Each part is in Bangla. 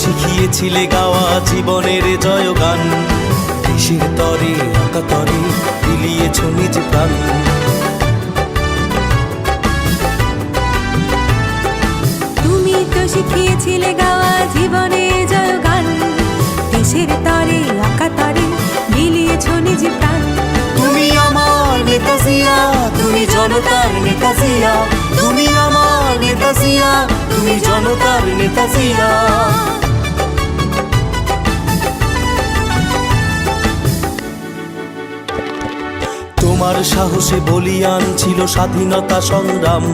শিখিয়েছিলে গাওয়া জীবনের জয়গান। দেশের তরে একাতরে বিলিয়েছ নিজ প্রাণ। তুমি তো শিখিয়েছিলে গাওয়া জীবনের জয়গান। দেশের তরে আঁকা তরে মিলিয়েছ নিজ প্রাণ। তুমি আমার নেতা জিয়া তুমি জনতার নেতা জিয়া তুমি আমার নেতা জিয়া তুমি জনতার নেতা তোমার সাহসে বলিয়ান ছিল স্বাধীনতা সংগ্রাম।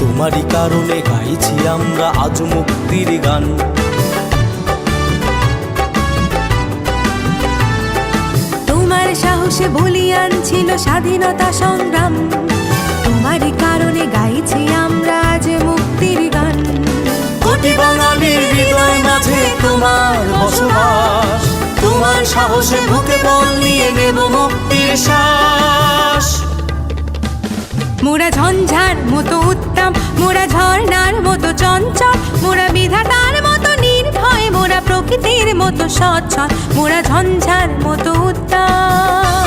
তোমারই কারণে গাইছি আমরা আজ মুক্তির গান। তোমার সাহসে বলিয়ান ছিল স্বাধীনতা সংগ্রাম। তোমারই কারণে গাইছি সাহসে বুকে বল নিয়ে নেব মুক্তির শ্বাস। মোরা ঝঞ্ঝার মতো উত্তম, মোরা ঝর্ণার মতো চঞ্চল, মোরা বিধাতার মতো নির্ভয়, মোরা প্রকৃতির মতো সচ্ছল, মোরা ঝঞ্ঝার মতো উত্তম।